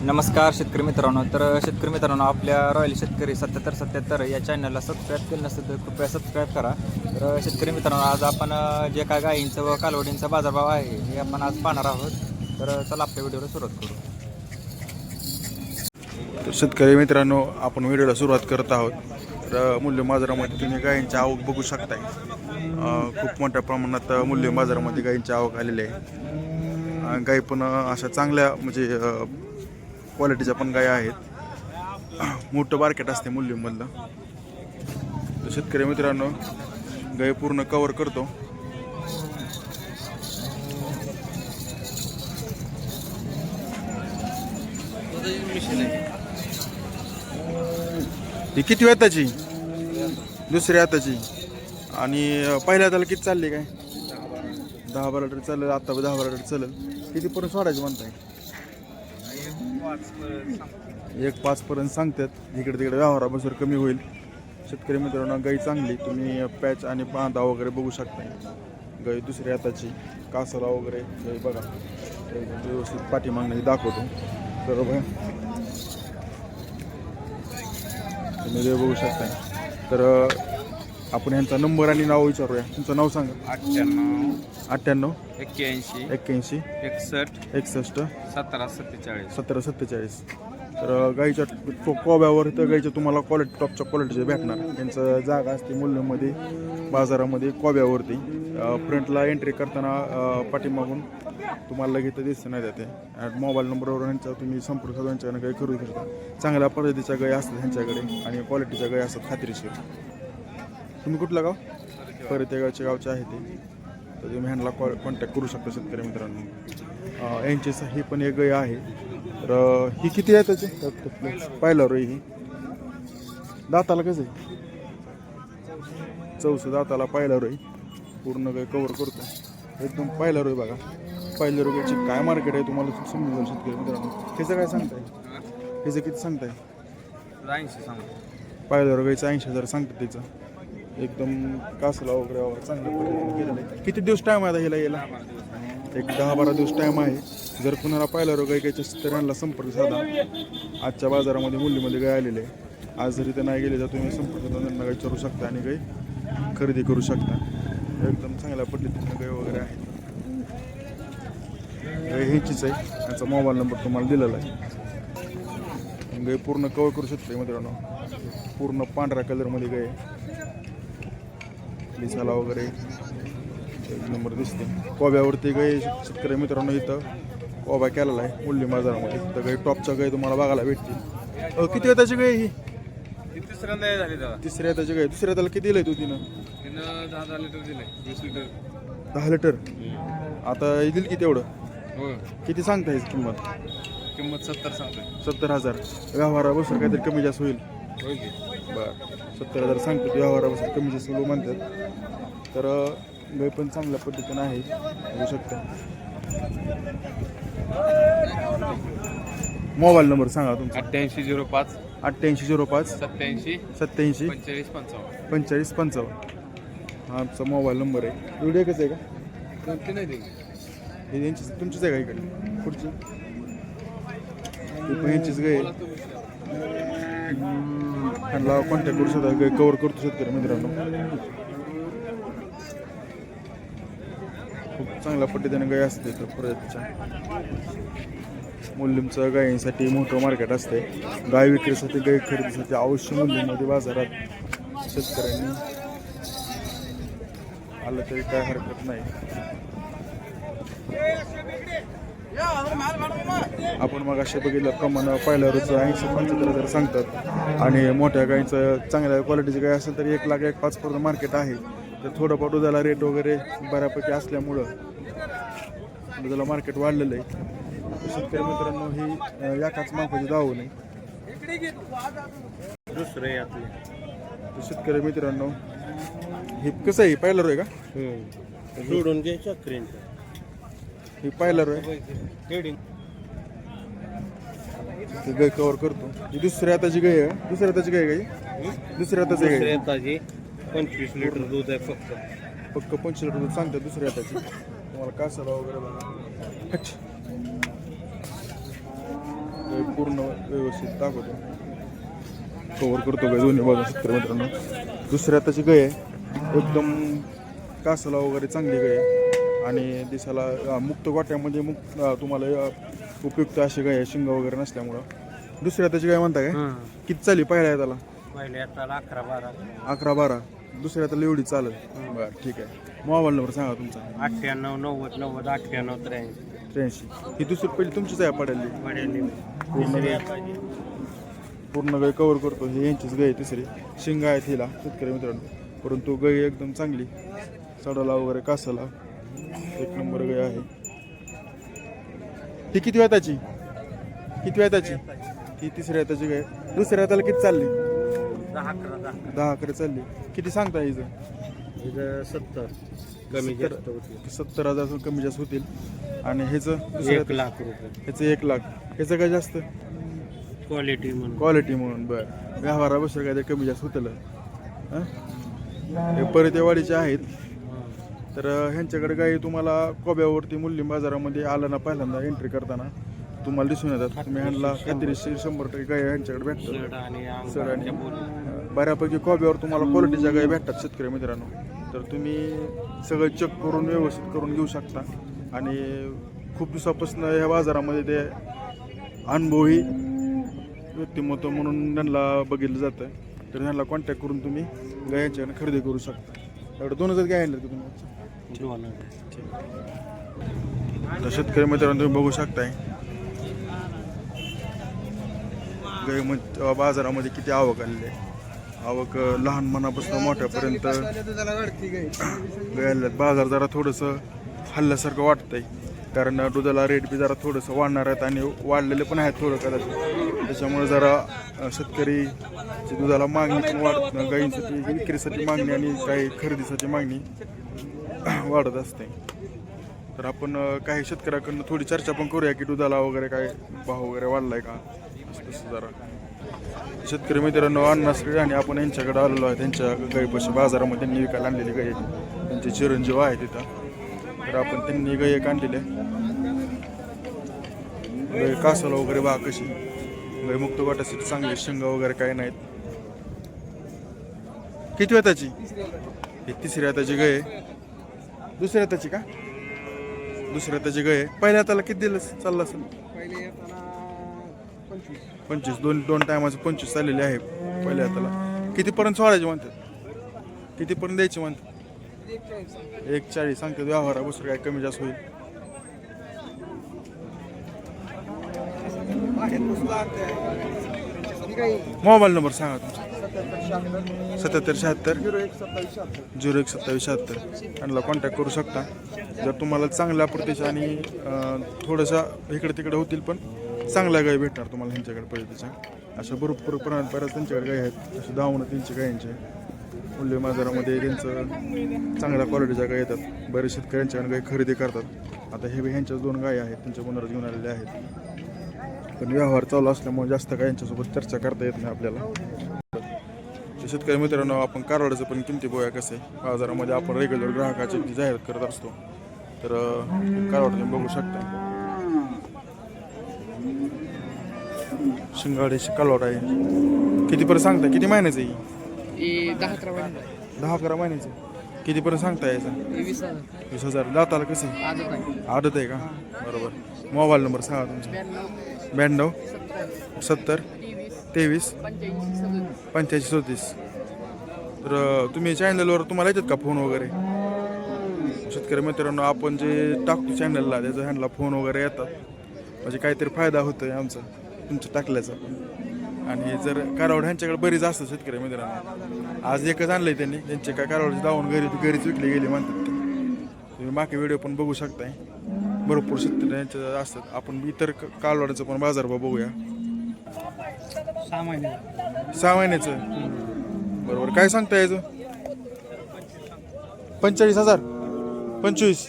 नमस्कार शेतकरी मित्रांनो. तर शेतकरी मित्रांनो आपल्या रॉयल शेतकरी सत्याहत्तर सत्याहत्तर या चॅनलला सबस्क्राईब केलं नसेल तर कृपया सबस्क्राईब करा. तर शेतकरी मित्रांनो आज आपण जे काय गायींचं व कालवडींचा बाजारभाव आहे हे आपण आज पाहणार आहोत. तर चला आपल्या व्हिडिओला सुरुवात करू. तर शेतकरी मित्रांनो आपण व्हिडिओला सुरुवात करत आहोत. तर मूल्य बाजारामध्ये तुम्ही गायींची आवक बघू शकताय. खूप मोठ्या प्रमाणात मूल्य बाजारामध्ये गायींची आवक आलेली आहे. गाई गायी पण अशा चांगल्या म्हणजे क्वालिटीच्या पण गाय आहेत. मोठं मार्केट असते मूल्यमधलं तर शेतकरी मित्रांनो गाय पूर्ण कवर करतो. ही किती वेताची? दुसऱ्या हाताची आणि पहिल्या हाताला किती चालली काय? दहा बारा लिटर चालेल आता दहा बारा लिटर चालेल. कितीपर्यंत सोडायची म्हणताय? एक पाच पर्यंत सांगतात. इकडे तिकडे व्यवहाराबसर कमी होईल. शेतकरी मित्रांनो गाई चांगली. तुम्ही पॅच आणि बांधा वगैरे बघू शकता. गाई दुसऱ्या हाताची कासाला वगैरे गाई बघा. व्यवस्थित व्यवस्थित पाठीमागणं दाखवतो. तर बघा. तुम्ही बघू शकता. तर आपण यांचा नंबर आणि नाव विचारूया. तुमचं नाव सांगा. अठ्ठ्याण्णव. अठ्ठ्याण्णव. एक्क्याऐंशी. एक्क्याऐंशी. एकसष्ट. एकसष्ट. सतरा सत्तेचाळीस. सतरा सत्तेचाळीस. तर गाईच्या तो कोब्यावर तर गाईच्या तुम्हाला क्वालिटी टॉपच्या क्वालिटीचे भेटणार. यांचं जागा असते मूल्यमध्ये बाजारामध्ये कोब्यावरती. फ्रंटला एंट्री करताना अं, पाठीमागून तुम्हाला लगेच दिसतं नाही ते आणि मोबाईल नंबरवर यांचा तुम्ही संपर्क साधून यांच्याकडे गाई करू शकता. चांगल्या पद्धतीच्या गाई असतात ह्यांच्याकडे आणि क्वालिटीच्या गाई असतात खात्रीशीर. तुम्ही कुठलं गाव? परत गावचे गावचे आहे ते. तर तुम्ही ह्यांना कॉ कॉन्टॅक्ट करू शकता शेतकरी मित्रांनो. यांची ही पण एक गाय आहे. तर ही किती आहे त्याचे? पाहिलं रे ही. दाताला कसं आहे? चौस दाताला पाहिलं रोई पूर्ण गाय कवर करतो एकदम पाहिलं रोई बघा. पाहिलं रोगाची काय मार्केट आहे तुम्हाला समजून शेतकरी मित्रांनो. ह्याचं काय सांगताय? ह्याचं किती सांगताय? ऐंशी सांग पाहिलं रोगाचं ऐंशी हजार सांगतात त्याचं. एकदम कासला वगैरे वगैरे चांगल्या पद्धतीने केलेलं आहे. किती दिवस टाईम आहे आता ह्याला यायला? एक दहा बारा दिवस टाईम आहे. जर कुणाला पाहिलं रोग ऐकायचे असेल तर यांना संपर्क साधा. आजच्या बाजारामध्ये मुलीमध्ये गाय आलेले आहे. आज जरी ते नाही गेले तर तुम्ही संपर्क साधून त्यांना काही विचारू शकता आणि काही खरेदी करू शकता. एकदम चांगल्या पद्धतीनं गाय वगैरे आहेत. गाय ह्याचीच आहे. त्यांचा मोबाईल नंबर तुम्हाला दिलेला आहे. गाय पूर्ण कवर करू शकते मित्रांनो. पूर्ण पांढऱ्या कलरमध्ये गाय दिसायला वगैरे. एक नंबर दिसते. कोब्यावरती गाय शेतकरी मित्रांनो इथं कोबा केलेला आहे मूल्य बाजारामध्ये. तर गाय टॉपच्या गाय तुम्हाला बघायला भेटतील. किती त्याची ही? तिसऱ्यांदा झाली त्याला. तिसऱ्या त्याची गाय. दुसऱ्या त्याला किती दिलंय तू तिनं? दहा दहा लिटर दिले वीस लिटर. दहा लिटर? आता येईल की तेवढं हो किती सांगता याची किंमत? किंमत सत्तर सांगतोय. सत्तर हजार. व्यवहाराबसर काहीतरी कमी जास्त होईल. बरं. सत्तर हजार सांगतात व्यवहाराबसर कमी जास्त होईल म्हणतात. तर गाय पण चांगल्या पद्धतीनं आहे बघू शकता. मोबाईल नंबर सांगा तुमचा. अठ्ठ्याऐंशी झिरो पाच. अठ्ठ्याऐंशी झिरो पाच. सत्याऐंशी सत्याऐंशी पंचेचाळीस पंचावन्न. पंचेचाळीस पंचावन्न. हा आमचा मोबाईल नंबर आहे. व्हिडिओ कसं आहे का? हे यांची तुमचीच आहे का इकडे? पुढची? यांचीच गाय आहे. त्यांना कॉन्टॅक्ट करू शकता कवर करतो शेतकरी मित्रांनो. खूप चांगल्या पद्धतीने गाय असते तर परतच्या मुलींचं गायींसाठी मोठं मार्केट असते. गाय विक्रीसाठी गाय खरेदीसाठी अवश्य मूल्यमध्ये बाजारात शेतकऱ्यांनी आलं तरी काय हरकत नाही. आपण मग असे बघितल्याप्रमाणे पहिल्या रोज ऐंशी पंच्याहत्तर हजार सांगतात. आणि मोठ्या गाईचं चांगल्या क्वालिटीची गाय असेल तर एक लाख एक पाच पर्यंत मार्केट आहे. तर थोडंफार दुधाला रेट वगैरे बऱ्यापैकी असल्यामुळं दुधाला मार्केट वाढलेलं आहे. शेतकरी मित्रांनो ही अं, याकाच मापाची दावू नाही दुसरं यातले तर शेतकरी मित्रांनो हे कसं आहे? पहिला रोय का? सोडून घे चक्रींचं हे पहिला रोय ते गाय कवर करतो. ही दुसऱ्या हाताची गाय आहे. दुसऱ्या हाताची गाय आहे का ही? दुसऱ्या हाताची गाय आहे. ताजी पंचवीस लिटर दूध आहे फक्त. पक्क पंचवीस रुपये सांगतात दुसऱ्या हाताची तुम्हाला कासाला वगैरे बघा. हट. गाय पूर्ण व्यवस्थित दाखवतो. कवर करतो गाय दोन्ही बाजू शेतकरी मित्रांनो. दुसऱ्या त्याची गाय आहे. एकदम कासाला वगैरे चांगली गाय आहे. आणि दिसाला अं, मुक्त गोट्यामध्ये मुक्त तुम्हाला उपयुक्त अशी गाय आहे शिंग वगैरे नसल्यामुळं. दुसऱ्या त्याची गाय म्हणता काय? किती चालली पहिल्या त्याला अकरा बारा. अकरा बारा. दुसऱ्या त्याला एवढी चालेल. बरं ठीक आहे. मोबाईल नंबर सांगा तुमचा. अठ्ठ्याण्णव नव्वद नव्वद अठ्ठ्याण्णव त्र्याऐंशी. त्र्याऐंशी. ही दुसरी पहिली तुमचीच आहे पडेल पडेल पूर्ण गाय. पूर्ण गाय कव्हर करतो. ही यांचीच गाय आहे तिसरी. शिंग आहेत हिला शेतकरी मित्रांनो. परंतु गाय एकदम चांगली. सडाला वगैरे कासाला. एक नंबर गाय आहे. ही किती वेताची? किती वेताची? ही तिसऱ्या हाताची गाय. दुसऱ्या हाताला किती चालली? दहा अकरा दहा अकरा. चालली. किती सांगता हिचं? सत्तर. कमी सत्तर. जास्त होते सत्तर हजार कमी जास्त होतील. आणि ह्याचं एक लाख रुपये. ह्याचं एक लाख. ह्याचं काय जास्त? क्वालिटी म्हणून. क्वालिटी म्हणून बरं. व्यवहाराबद्दल काय ते कमी जास्त होतं परत या वाडीचे आहेत. तर ह्यांच्याकडे काही तुम्हाला कोब्यावरती मूल्य बाजारामध्ये आलं ना पहिल्यांदा एंट्री करताना तुम्हाला दिसून येतात. तुम्ही ह्यांना काहीतरी शे- शंभर टक्के गाय ह्यांच्याकडे भेटतात सर आणि बऱ्यापैकी कोब्यावर तुम्हाला क्वालिटीच्या गाय भेटतात शेतकरी मित्रांनो. तर तुम्ही सगळं चेक करून व्यवस्थित करून घेऊ शकता. आणि खूप दिवसापासून ह्या बाजारामध्ये ते अनुभवी व्यक्तिमत्व म्हणून त्यांना बघितलं जातं तर त्यांना कॉन्टॅक्ट करून तुम्ही गायांच्याकडे खरेदी करू शकता. एवढं दोन हजार गाय आणलं तुम्ही. तर शेतकरी मित्रांनो तुम्ही बघू शकताय. गाय मग बाजारामध्ये किती आवक आलेली आहे. आवक लहान मनापासून मोठ्यापर्यंत गायला बाजार जरा थोडंसं हल्ल्यासारखं वाटतंय. कारण दुधाला रेट बी जरा थोडंसं वाढणार आहेत आणि वाढलेले पण आहेत थोडं कदाचित. त्याच्यामुळे जरा शेतकरी दुधाला मागणी पण वाढत गायींसाठी विक्रीसाठी मागणी आणि काही खरेदीसाठी मागणी. वाढत असते. तर आपण काही शेतकऱ्याकडनं थोडी चर्चा पण करूया की दुधाला वगैरे काय भाव वगैरे वाढलाय का? असं तसं जरा. शेतकरी मित्रांनो अण्णाश्री आणि आपण यांच्याकडे आलेलो आहे. त्यांच्या गाईपाशी बाजारामध्ये त्यांनी विकायला आणलेली गाई त्यांचे चिरंजीव आहे तिथं तर आपण त्यांनी गाई एक आणलेली आहे. कासाला वगैरे बा कशी? गाई मुक्त वाटासाठी चांगले शेंगा वगैरे काही नाहीत. किती वेताची? ही तिसरी हाताची गाय आहे. दुसऱ्या हाताची का? दुसऱ्या हाताची गाय आहे. पहिल्या हाताला किती दिलं चाललं असेल. पंचवीस. दोन दोन टायमाचं पंचवीस चाललेले आहे पहिल्या हाताला कितीपर्यंत सोडायचे म्हणतात? कितीपर्यंत द्यायचे म्हणतात? एक चाळीस सांगतात व्यवहारा दुसरं काय कमी जास्त होईल. मोबाईल नंबर सांगा तुमचा. सत्याहत्तर शहात्तर. झिरो एक सत्तावीस शहात्तर. यांना कॉन्टॅक्ट करू शकता. जर तुम्हाला चांगल्या प्रतीच्या आणि थोडंसं इकडे तिकडे होतील पण चांगल्या गायी भेटणार तुम्हाला ह्यांच्याकडे पद्धतीच्या अशा भरपूर प्रमाणात बऱ्याच त्यांच्याकडे गायी आहेत. असे दावणं तीनशे गायींचे मूल्य बाजारामध्ये त्यांचं चांगल्या क्वालिटीच्या गाय येतात. बरेच शेतकऱ्यांच्याकडे गाय खरेदी करतात. आता हे ह्यांच्याच दोन गाय आहेत. त्यांच्या बंदरात घेऊन आलेल्या आहेत. पण व्यवहार चालू असल्यामुळे जास्त काय यांच्यासोबत चर्चा करता येत नाही आपल्याला. शेतकरी मित्रांनो आपण कारवाड्याचं पण किमती बघूया कसं. आहे बाजारामध्ये आपण रेग्युलर ग्राहकाची जाहिरात करत असतो तर कारवाड तुम्ही बघू शकता. शिंगाडीची कालवाड आहे. कितीपर्यंत सांगता किती महिन्याचं आहे दहा अकरा महिने. दहा अकरा महिन्याचं. कितीपर्यंत सांगता याचा? वीस हजार. वीस हजार. दाताला कसं आदत आहे. का? बरोबर. मोबाईल नंबर सांगा तुमचा. ब्याण्णव. सत्तर. तेवीस. पंच्याऐंशी सदतीस. चौतीस तर तुम्ही चॅनलवर तुम्हाला येतात का फोन वगैरे? शेतकरी मित्रांनो आपण जे टाकतो चॅनलला त्याचा ह्यांना फोन वगैरे येतात. म्हणजे काहीतरी फायदा होतो आहे आमचा तुमचं टाकल्याचा. आणि जर कारवड ह्यांच्याकडे बरीच असतात शेतकरी मित्रांनो. आज एकच आणलंय त्यांनी त्यांचे काय कारवडची दावून घरी घरीच विकली गेली म्हणतात ते. तुम्ही बाकी व्हिडिओ पण बघू शकताय. भरपूर शेतकरी यांचे असतात. आपण इतर कालवाड्याचा पण बाजारभाव बघूया. सहा महिने. सहा महिन्याचं. बरोबर. काय सांगता याचं पंचेचाळीस हजार. पंचवीस.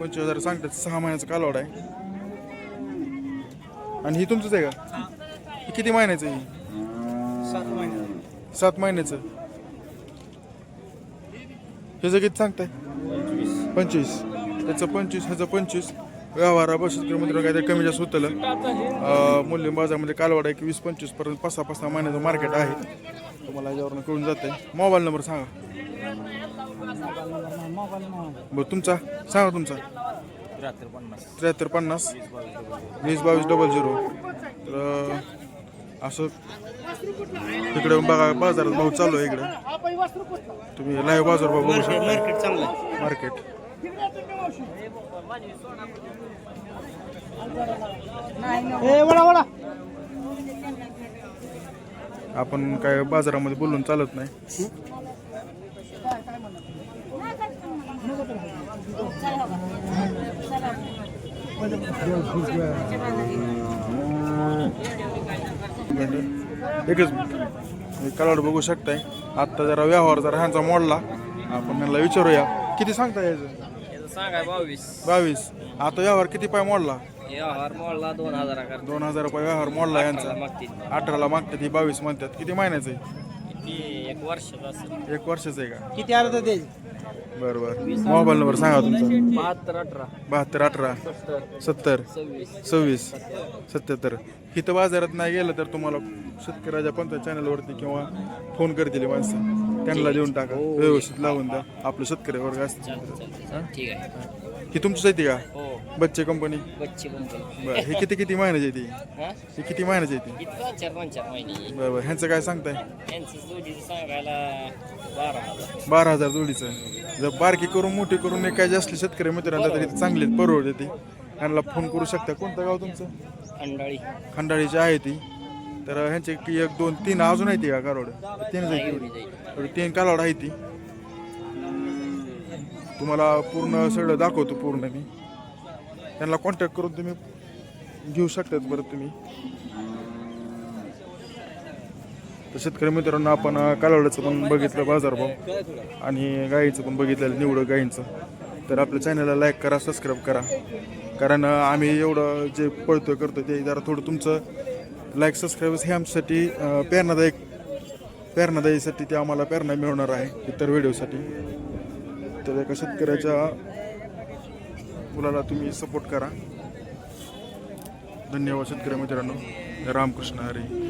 पंचवीस हजार सांगतात. सहा महिन्याचा कालावड आहे. आणि ही तुमचंच आहे का? ही. किती महिन्याचं आहे ही? सात महिने. सात महिन्याचं. ह्याचं किती सांगताय? पंचवीस. त्याचं पंचवीस ह्याचं पंचवीस. व्यवहार शेतकरी मित्रांनो काहीतरी कमी जास्त होतं मूल्य बाजारामध्ये कालवाडा एक वीस पंचवीसपर्यंत पाच सहा पाच सहा महिन्याचं मार्केट आहे. तुम्हाला याच्यावरून कळून जाते मोबाईल नंबर सांगा. बरं तुमचा? सांगा तुमचा. त्र्याहत्तर पन्नास. वीस बावीस डबल झिरो तर असं तिकडे बघा बाजारात भाऊ चालू आहे इकडे. तुम्ही लाईव्ह बाजार बघू शकता. मार्केट आपण काय बाजारामध्ये बोलून चालत नाही. एकच मिनिट. कलाड बघू शकताय. आत्ता जरा व्यवहार जरा ह्यांचा मोडला. आपण त्यांना विचारूया. किती सांगता यायचं सांगाय बावीस. बावीस. आता व्यवहार किती पाय मोडला? व्यवहार मोडला दोन हजार दोन हजार रुपये व्यवहार मोडला यांचा. मागतील. अठराला मागतात ही बावीस म्हणतात. किती महिन्याचं आहे? किती एक वर्षाचा असेल एक वर्षाचं आहे का? किती अर्ध द्यायचे बरं बरं मोबाईल नंबर सांगा तुमचा. बहात्तर अठरा. बहात्तर अठरा. सत्तर. सव्वीस. सव्वीस. सत्याहत्तर. इथं बाजारात नाही गेलं तर तुम्हाला शेतकऱ्याच्या पंचायत चॅनलवरती किंवा फोन करतील माणसं. त्यांना देऊन टाका. व्यवस्थित लावून द्या. आपलं शेतकरी वर्ग असतं ठीक आहे. ही तुमचीच आहे ती का? हो. बच्चे कंपनी बच्ची कंपनी बरं हे किती किती महिन्याची आहे ती? हा? ही किती महिन्याची आहे ती? इतका चार दोन चार महिने बरं बरं ह्यांचं काय सांगताय? जोडीचं सांगायला बारा हजार. बारा हजार जोडीचं. जर बारकी करून मोठी करून एकायची असली शेतकरी मित्रांना तरी चांगली परवडते ती त्यांना फोन करू शकता. कोणतं गाव तुमचं? अंडाळी खंडाळीची आहे ती. तर ह्यांचे की एक दोन तीन अजून आहे ती का कालवड? तीन एवढी जाईल तीन कालवड आहे ती. तुम्हाला पूर्ण सगळं दाखवतो पूर्ण मी. त्यांना कॉन्टॅक्ट करून तुम्ही घेऊ शकतात बरं तुम्ही. तर शेतकरी मित्रांनो आपण कालवड्याचं पण बघितलं बाजारभाव आणि गाईचं पण बघितलेलं निवडं गाईंचं. तर आपल्या चॅनलला लाईक करा सबस्क्राईब करा. कारण आम्ही एवढं जे पळतोय करतो ते जरा थोडं तुमचं लाईक सबस्क्राईबर्स हे आमच्यासाठी प्रेरणादायक प्रेरणादायीसाठी ते आम्हाला प्रेरणा मिळवणार आहे इतर व्हिडिओसाठी तर एका शेतकऱ्याच्या मुलाला तुम्ही सपोर्ट करा. धन्यवाद शेतकरी मित्रांनो. रामकृष्ण हरी.